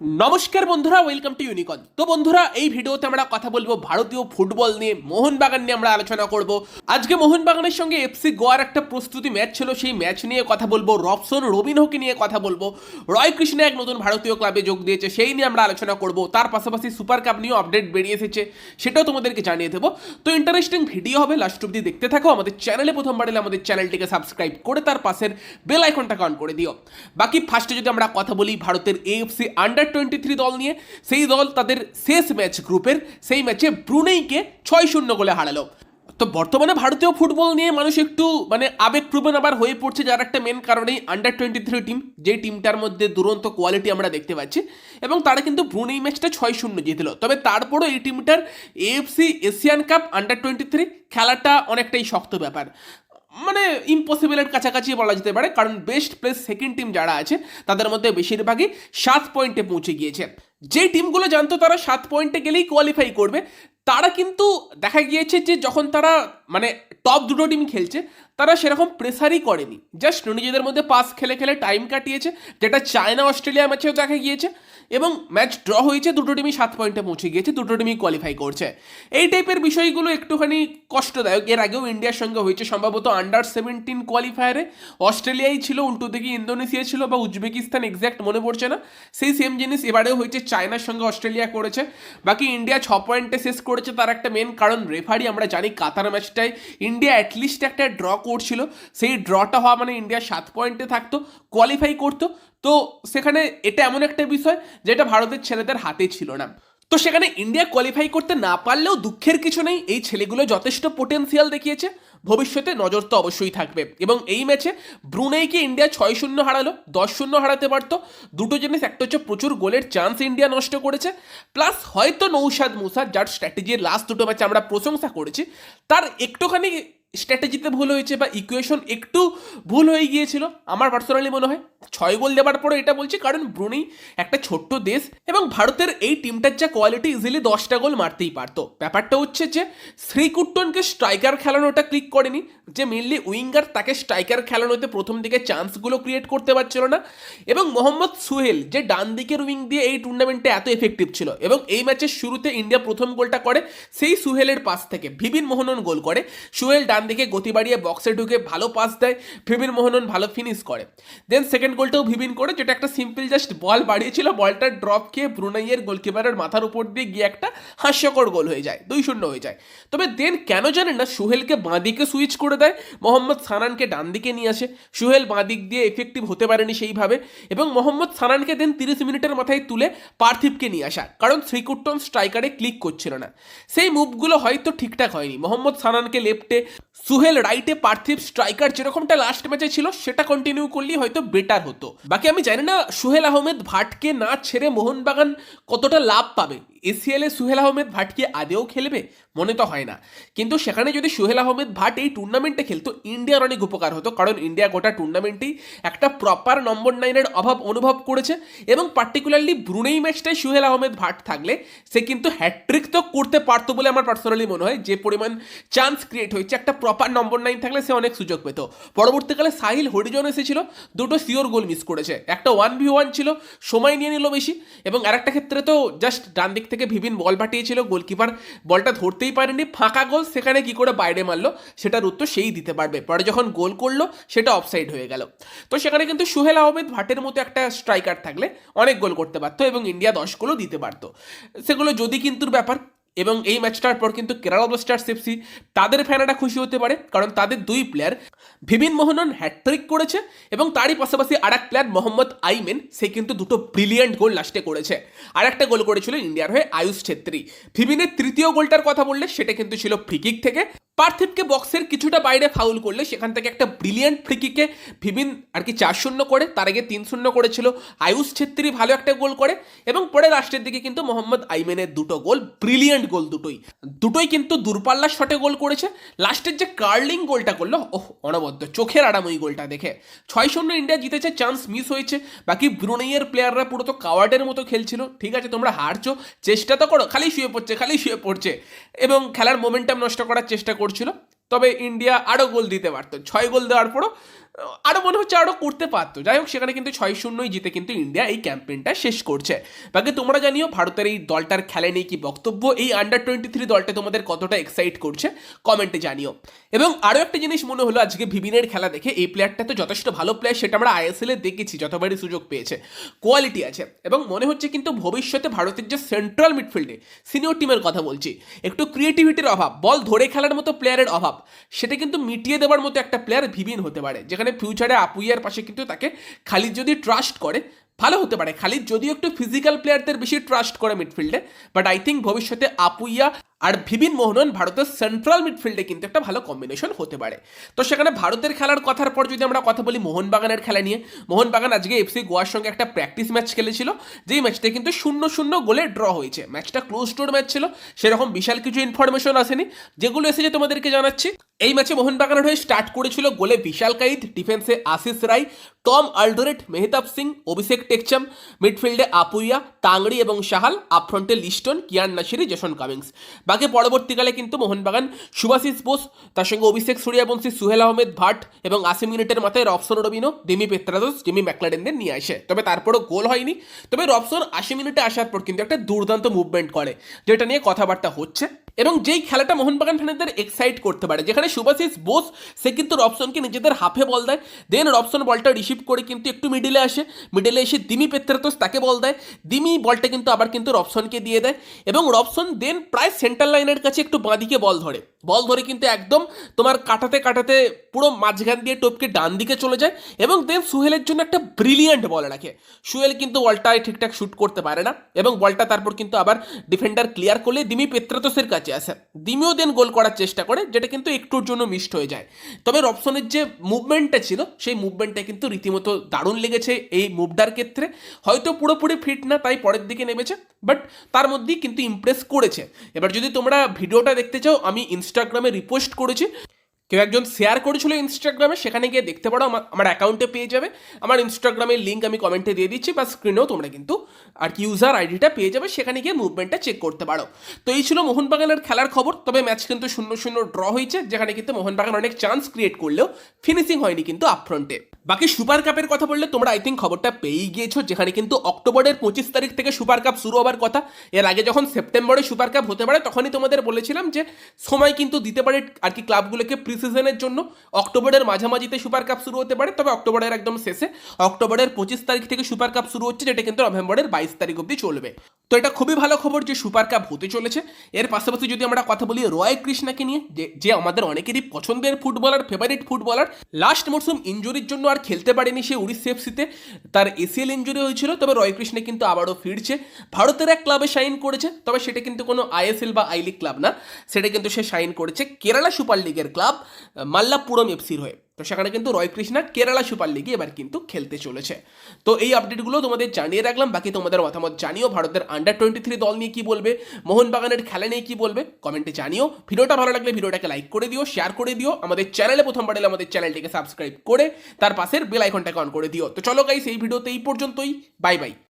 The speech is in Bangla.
নমস্কার বন্ধুরা ওয়েলকাম টু ইউনিকন তো বন্ধুরা, এই ভিডিওতে আমরা কথা বলব ভারতীয় ফুটবল নিয়ে, মোহনবাগান নিয়ে আমরা আলোচনা করব। আজকে মোহনবাগানের সঙ্গে এফসি গোয়ার একটা প্রস্তুতি ম্যাচ ছিল, সেই ম্যাচ নিয়ে কথা বলব রবসন রবিনহোকে নিয়ে কথা বলব। রয় কৃষ্ণ এক নতুন ভারতীয় ক্লাবে যোগ দিয়েছে, সেই নিয়ে আমরা আলোচনা করব। তার পাশাপাশি সুপার কাপ নিয়েও আপডেট বেরিয়ে এসেছে, সেটাও তোমাদেরকে জানিয়ে দেবো। তো ইন্টারেস্টিং ভিডিও হবে লাস্ট অব্দি দেখতে থাকো। আমাদের চ্যানেলে প্রথমবার এলে আমাদের চ্যানেলটিকে সাবস্ক্রাইব করে তার পাশের বেল আইকনটাকে অন করে দিও। বাকি ফার্স্টে যদি আমরা কথা বলি ভারতের এএফসি আন্ডার টোয়েন্টি থ্রি দল নিয়ে, সেই দল তাদের শেষ ম্যাচ গ্রুপের সেই ম্যাচে ব্রুনেইকে ছয় শূন্য গোলে হারালো। তো বর্তমানে ভারতীয় ফুটবল নিয়ে মানুষ একটু মানে আবেগপ্রবণ আবার হয়ে পড়ছে যার একটা মেন কারণেই আন্ডার টোয়েন্টি থ্রি টিম যে টিমটার মধ্যে দুরন্ত কোয়ালিটি আমরা দেখতে পাচ্ছি। এবং তারা কিন্তু ব্রুনেই ম্যাচটা ছয় শূন্য জিতলো। তবে তারপরও এই টিমটার AFC Asian cup under twenty three খেলাটা অনেকটাই শক্ত ব্যাপার। মানে ইম্পসিবলের কাছাকাছি বলা যেতে পারে, কারণ বেস্ট প্লেস সেকেন্ড টিম যারা আছে, তাদের মধ্যে বেশিরভাগই সাত পয়েন্টে পৌঁছে গিয়েছে। যে টিমগুলো জানতো তারা সাত পয়েন্টে গেলেই কোয়ালিফাই করবে। তারা কিন্তু দেখা গিয়েছে যে যখন তারা মানে টপ দুটো টিম খেলছে, তারা সেরকম প্রেসারই করেনি। জাস্ট নিজেদের মধ্যে পাস খেলে খেলে টাইম কাটিয়েছে, যেটা চায়না অস্ট্রেলিয়া ম্যাচেও দেখা গিয়েছে, এবং ম্যাচ ড্র হয়েছে, দুটো টিমই সাত পয়েন্টে পৌঁছে গিয়েছে, দুটো টিমই কোয়ালিফাই করছে। এই টাইপের বিষয়গুলো একটুখানি কষ্টদায়ক। এর আগেও ইন্ডিয়ার সঙ্গে হয়েছে, সম্ভবত আন্ডার সেভেন্টিন কোয়ালিফায়ারে অস্ট্রেলিয়াই ছিল, উল্টো দিকে ইন্দোনেশিয়া ছিল বা উজবেকিস্তান এক্স্যাক্ট মনে পড়ছে না। সেই সেম জিনিস এবারেও হয়েছে চায়নার সঙ্গে অস্ট্রেলিয়া করেছে। বাকি ইন্ডিয়া ছ পয়েন্টে শেষ করেছে তার একটা মেন কারণ। রেফারি আমরা জানি কাতার ম্যাচটায় ইন্ডিয়া অ্যাটলিস্ট একটা ড্র করছিল। সেই ড্রটা হওয়া মানে ইন্ডিয়া সাত পয়েন্টে থাকতো কোয়ালিফাই করতো। তো সেখানে এটা এমন একটা বিষয় যেটা ভারতের ছেলেদের হাতে ছিল না। তো সেখানে ইন্ডিয়া কোয়ালিফাই করতে না পারলেও দুঃখের কিছু নেই, এই ছেলেগুলো যথেষ্ট পোটেন্সিয়াল দেখিয়েছে। ভবিষ্যতে নজর তো অবশ্যই থাকবে। এবং এই ম্যাচে ব্রুনেইকে ইন্ডিয়া ছয় শূন্য হারালো, দশ শূন্য হারাতে পারতো। দুটো জিনিস, একটা হচ্ছে প্রচুর গোলের চান্স ইন্ডিয়া নষ্ট করেছে। প্লাস হয়তো নৌসাদ মুসাদ যার স্ট্র্যাটেজির লাস্ট দুটো ম্যাচে আমরা প্রশংসা করেছি, তার একটুখানি স্ট্র্যাটেজিতে ভুল হয়েছে বা ইকুয়েশন একটু ভুল হয়ে গিয়েছিল, আমার পার্সোনালি মনে হয়, ছয় গোল দেওয়ার পরে এটা বলছি, কারণ ব্রুনেই একটা ছোট্ট দেশ এবং ভারতের এই টিমটার যা কোয়ালিটি ইজিলি দশটা গোল মারতেই পারতো। ব্যাপারটা হচ্ছে যে, শ্রীকুট্টনকে স্ট্রাইকার খেলানোটা ক্লিক করেনি, যে মেনলি উইঙ্গার তাকে স্ট্রাইকার খেলানোতে প্রথম দিকে চান্সগুলো ক্রিয়েট করতে পারছিল না এবং মোহাম্মদ সুহেল, যে ডান দিকের উইং দিয়ে এই টুর্নামেন্টে এত এফেক্টিভ ছিল এবং এই ম্যাচের শুরুতে ইন্ডিয়া প্রথম গোলটা করে, সেই সুহেলের পাস থেকে ভিবিন মোহনন গোল করে, সুহেল ডান দিকে গতি বাড়িয়ে বক্সে ঢুকে ভালো পাস দেয় ভিবিন মোহনন ভালো ফিনিশ করে। দেন সেকেন্ড গোলটাও ভিবিন করে, যেটা একটা সিম্পল জাস্ট বল বাড়িয়েছিল বলটা ড্রপ খেয়ে ব্রুনাইয়ের গোলকিপারের মাথার উপর দিয়ে গিয়ে একটা হাস্যকর গোল হয়ে যায়, দুই শূন্য হয়ে যায়। তবে দেন কেন জানেন না, সোহেলকে বাঁ দিকে সুইচ করে দেয়, মোহাম্মদ সানানকে ডান দিকে নিয়ে আসে। সোহেল বাঁ দিক দিয়ে এফেক্টিভ হতে পারেনি সেইভাবে এবং মোহাম্মদ সানানকে দেন তিরিশ মিনিটের মাথায় তুলে পার্থিবকে নিয়ে আসা, কারণ শ্রীকুট্টন স্ট্রাইকারে ক্লিক করছিল না। সেই মুভগুলো হয়তো ঠিকঠাক হয়নি, মোহাম্মদ সানানকে লেফটে সুহেল রাইটে পার্থিব স্ট্রাইকার যেরকমটা লাস্ট ম্যাচে ছিল, সেটা কন্টিনিউ করলেই হয়তো বেটার হতো। বাকি আমি জানি না সুহেল আহমেদ ভাটকে না ছেড়ে মোহনবাগান কতটা লাভ পাবে। এসিএলে সুহেল আহমেদ ভাটকে আদেও খেলবে মনে তো হয় না। কিন্তু সেখানে যদি সুহেল আহমেদ ভাট এই টুর্নামেন্টে খেলতো, ইন্ডিয়ার অনেক উপকার হতো। কারণ ইন্ডিয়া গোটা টুর্নামেন্টেই একটা প্রপার নম্বর নাইনের অভাব অনুভব করেছে এবং পার্টিকুলারলি ব্রুনেই ম্যাচটায় সুহেল আহমেদ ভাট থাকলে সে কিন্তু হ্যাট্রিক তো করতে পারতো বলে আমার পার্সোনালি মনে হয়। যে পরিমাণ চান্স ক্রিয়েট হয়েছে, একটা প্রপার নম্বর নাইন থাকলে সে অনেক সুযোগ পেত। পরবর্তীকালে সাহিল হরিজন এসেছিল, দুটো সিওর গোল মিস করেছে। একটা ওয়ান ভি ওয়ান ছিল, সময় নিয়ে নিল বেশি এবং আরেকটা ক্ষেত্রে তো জাস্ট ডান দিক থেকে ভিভিন বল পাঠিয়েছিল গোলকিপার বলটা ধরতেই পারেনি ফাঁকা গোল, সেখানে কি করে বাইরে মারলো, সেটার উত্তর সেই দিতে পারবে। পরে যখন গোল করল, সেটা অফসাইড হয়ে গেল। তো সেখানে কিন্তু সুহেল আহমেদ ভাটের মতো একটা স্ট্রাইকার থাকলে অনেক গোল করতে পারতো এবং ইন্ডিয়া দশ গোলও দিতে পারতো। সেগুলো যদি কিন্তু ব্যাপার এবং এই ম্যাচটার পর কিন্তু কেরালা ব্লাস্টার্স এফসি তাদের ফ্যানেরা খুশি হতে পারে, কারণ তাদের দুই প্লেয়ার ভিবিন মোহনন হ্যাট্রিক করেছে এবং তারই পাশাপাশি আর এক প্লেয়ার মোহাম্মদ আইমেন, সে কিন্তু দুটো ব্রিলিয়েন্ট গোল লাস্টে করেছে। আর একটা গোল করেছিল ইন্ডিয়ার হয়ে আয়ুষ ছেত্রী। ভিবিনের তৃতীয় গোলটার কথা বললে সেটা কিন্তু ছিল ফ্রিকিক থেকে। পার্থিবকে বক্সের কিছুটা বাইরে ফাউল করলে সেখান থেকে একটা ব্রিলিয়ান্ট ফ্রিকিকে ভিবিন আর কি চার শূন্য করে, তার আগে তিন শূন্য করেছিল। আয়ুষ ছেত্রী ভালো একটা গোল করে এবং পরে লাস্টের দিকে কিন্তু মোহাম্মদ আইমেনের দুটো গোল ব্রিলিয়ান্ট গোল দুটোই। দুটোই কিন্তু দূরপাল্লার শটে গোল করেছে। লাস্টের যে কার্লিং গোলটা করল, ওহ, অনবদ্য। চোখের আরাম ওই গোলটা দেখে। ছয় শূন্য ইন্ডিয়া জিতেছে চান্স মিস হয়েছে। বাকি ব্রুনেইয়ের প্লেয়াররা পুরো তো কাওয়ার্ডের মতো খেলছিল। ঠিক আছে, তোমরা হারছো, চেষ্টা তো করো, খালি শুয়ে পড়ছে, খালি শুয়ে পড়ছে। এবং খেলার মোমেন্টাম নষ্ট করার চেষ্টা করছিল তবে ইন্ডিয়া আরও গোল দিতে পারত। ছয় গোল দেওয়ার পরও আরও মনে হচ্ছে আরও করতে পারতো। যাই হোক, সেখানে কিন্তু ছয় শূন্যই জিতে কিন্তু ইন্ডিয়া এই ক্যাম্পেইনটা শেষ করছে। বাকি তোমরা জানিও, ভারতের এই দলটার খেলা নিয়ে কি বক্তব্য? এই আন্ডার টোয়েন্টি থ্রি দলটা তোমাদের কতটা এক্সাইট করছে? কমেন্টে জানিও। এবং আরও একটা জিনিস মনে হলো, আজকে ভিবিনের খেলা দেখে এই প্লেয়ারটা তো যথেষ্ট ভালো প্লেয়ার সেটা আমরা আইএসএল এ দেখেছি, যতবারই সুযোগ পেয়েছে। কোয়ালিটি আছে। এবং মনে হচ্ছে কিন্তু ভবিষ্যতে ভারতের যে সেন্ট্রাল মিডফিল্ডে সিনিয়র টিমের কথা বলছি, একটু ক্রিয়েটিভিটির অভাব বল ধরে খেলার মতো প্লেয়ারের অভাব, সেটা কিন্তু মিটিয়ে দেওয়ার মতো একটা প্লেয়ার ভিবিন হতে পারে, যেখানে ফিউচারে আপুইয়ার পাশে কিন্তু তাকে খালি যদি ট্রাস্ট করে, ভালো হতে পারে। খালি যদিও একটু ফিজিক্যাল প্লেয়ারদের বেশি ট্রাস্ট করে মিডফিল্ডে বাট আই থিঙ্ক ভবিষ্যতে আপুইয়া আর ভিবিন মোহনন ভারতের সেন্ট্রাল মিডফিল্ডে কিন্তু একটা ভালো কম্বিনেশন হতে পারে। তো সেখানে ভারতের খেলার কথার পর যদি আমরা কথা বলি মোহনবাগানের খেলা নিয়ে, মোহনবাগান আজকে এফসি গোয়ার সঙ্গে একটা প্র্যাকটিস ম্যাচ খেলেছিল, যেই ম্যাচটা কিন্তু শূন্য শূন্য গোলে ড্র হয়েছে। ম্যাচটা ক্লোজ ডোর ম্যাচ ছিল, সেরকম বিশাল কিছু ইনফরমেশন আসেনি। যেগুলো এসেছে তোমাদেরকে জানাচ্ছি এই ম্যাচে মোহনবাগানের হয়ে স্টার্ট করেছিল গোলে বিশাল কাইত, ডিফেন্সে আশিস রায়, টম আলডোরেট, মেহতাব সিং, অভিষেক টেকচাম, মিডফিল্ডে আপুইয়া, তাংড়ি এবং সাহাল আপফ্রন্টে লিস্টন, কিয়ান নাসিরি, জেসন কামিংস। বাকি পরবর্তীকালে কিন্তু মোহনবাগান, সুভাশিস বোস, তার সঙ্গে অভিষেক সূর্যবংশী সুহেল আহমেদ ভাট এবং আশি মিনিটের মাথায় Robson Robinho Dimi Petratos Dimi ম্যাকলাডেনদের নিয়ে আসে। তবে তারপরও গোল হয়নি। তবে রবসন আশি মিনিটে আসার পর কিন্তু একটা দুর্দান্ত মুভমেন্ট করে, যেটা নিয়ে কথাবার্তা হচ্ছে। এবং যেই খেলাটা মোহনবাগান ফ্যানেদের এক্সাইট করতে পারে, যেখানে সুভাশিস বোস, সে কিন্তু রবসনকে নিজেদের হাফে বল দেয়। দেন রবসন বলটা রিসিভ করে কিন্তু একটু মিডিলে আসে। মিডিলে এসে দিমি পেত্রাতোস তাকে বল দেয়। দিমি বলটা কিন্তু আবার কিন্তু রবসনকে দিয়ে দেয় এবং রবসন দেন প্রায় সেন্টার লাইনের কাছে একটু বাঁদিকে বল ধরে। বল ধরে কিন্তু একদম তোমার কাটাতে কাটাতে পুরো মাঝখান দিয়ে টপকে ডান দিকে চলে যায় এবং দেন সুহেলের জন্য একটা ব্রিলিয়ান্ট বল রাখে। সুহেল কিন্তু বলটায় ঠিকঠাক শ্যুট করতে পারে না এবং বলটা তারপর কিন্তু আবার ডিফেন্ডার ক্লিয়ার করলে দিমি পেত্রাতোসের কাছে আসে দিমিও দেন গোল করার চেষ্টা করে, যেটা কিন্তু একটুর জন্য মিসড হয়ে যায়। তবে রবসনের যে মুভমেন্টটা ছিল, সেই মুভমেন্টটা কিন্তু রীতিমতো দারুণ লেগেছে এই মুভটার ক্ষেত্রে। হয়তো পুরোপুরি ফিট না, তাই পরের দিকে নেমেছে বাট তার মধ্যেই কিন্তু ইমপ্রেস করেছে। এবার যদি তোমরা ভিডিওটা দেখতে চাও, আমি ইনস্টাগ্রামে রিপোস্ট করেছি। কেউ একজন শেয়ার করেছিল ইনস্টাগ্রামে সেখানে গিয়ে দেখতে পারো আমার আমার অ্যাকাউন্টে পেয়ে যাবে। আমার ইনস্টাগ্রামের লিঙ্ক আমি কমেন্টে দিয়ে দিচ্ছি বা স্ক্রিনেও তোমরা কিন্তু আর কি ইউজার আইডিটা পেয়ে যাবে, সেখানে গিয়ে মুভমেন্টটা চেক করতে পারো। তো এই ছিল মোহনবাগানের খেলার খবর। তবে ম্যাচ কিন্তু শূন্য শূন্য ড্র হয়েছে, যেখানে কিন্তু মোহনবাগান অনেক চান্স ক্রিয়েট করলেও ফিনিশিং হয়নি কিন্তু আপফ্রন্টে বাকি সুপার কাপের কথা বললে তোমরা আই থিঙ্ক খবরটা পেয়েই গিয়েছো, যেখানে কিন্তু অক্টোবরের পঁচিশ তারিখ থেকে সুপার কাপ শুরু হবার কথা। এর আগে যখন সেপ্টেম্বরে সুপার কাপ হতে পারে, তখনই তোমাদের বলেছিলাম যে সময় কিন্তু দিতে পারে আর কি ক্লাবগুলোকে প্রি সিজনের জন্য অক্টোবরের মাঝামাঝিতে সুপার কাপ শুরু হতে পারে, তবে অক্টোবরের একদম শেষে। অক্টোবরের পঁচিশ তারিখ থেকে সুপার কাপ শুরু হচ্ছে, যেটা কিন্তু নভেম্বরের বাইশ তারিখ অবধি চলবে। তো এটা খুবই ভালো খবর যে সুপার কাপ হতে চলেছে। এর পাশাপাশি যদি আমরা কথা বলি রয় কৃষ্ণাকে নিয়ে, যে যে আমাদের অনেকেরই পছন্দের ফুটবলার ফেভারিট ফুটবলার লাস্ট মরসুম ইঞ্জুরির জন্য আর খেলতে পারেনি সে উড়িষ্যা এফসিতে তার এসিএল ইঞ্জুরি হয়েছিল, তবে রয় কৃষ্ণ কিন্তু আবারও ফিরছে। ভারতের এক ক্লাবে সাইন করেছে, তবে সেটা কিন্তু কোনো আইএসএল বা আই লিগ ক্লাব না। সেটা কিন্তু সে সাইন করেছে। কেরালা সুপার লিগের ক্লাব মাল্লাপুরম এফসির হয়ে। তো সেখানে কিন্তু রয় কৃষ্ণা কেরালা সুপার লিগে এবার কিন্তু খেলতে চলেছে। তো এই আপডেটগুলো তোমাদের জানিয়ে রাখলাম, বাকি তোমাদের মতামত জানিও। ভারতের আন্ডার টোয়েন্টি থ্রি দল নিয়ে কী বলবে, মোহনবাগানের খেলা নিয়ে কী বলবে কমেন্টে জানিও। ভিডিওটা ভালো লাগলে ভিডিওটাকে লাইক করে দিও শেয়ার করে দিও। আমাদের চ্যানেলে প্রথমবার এলে আমাদের চ্যানেলটিকে সাবস্ক্রাইব করে, তার পাশের বেল আইকনটাকে অন করে দিও। তো চলো গাইস এই ভিডিওতে এই পর্যন্তই। Bye bye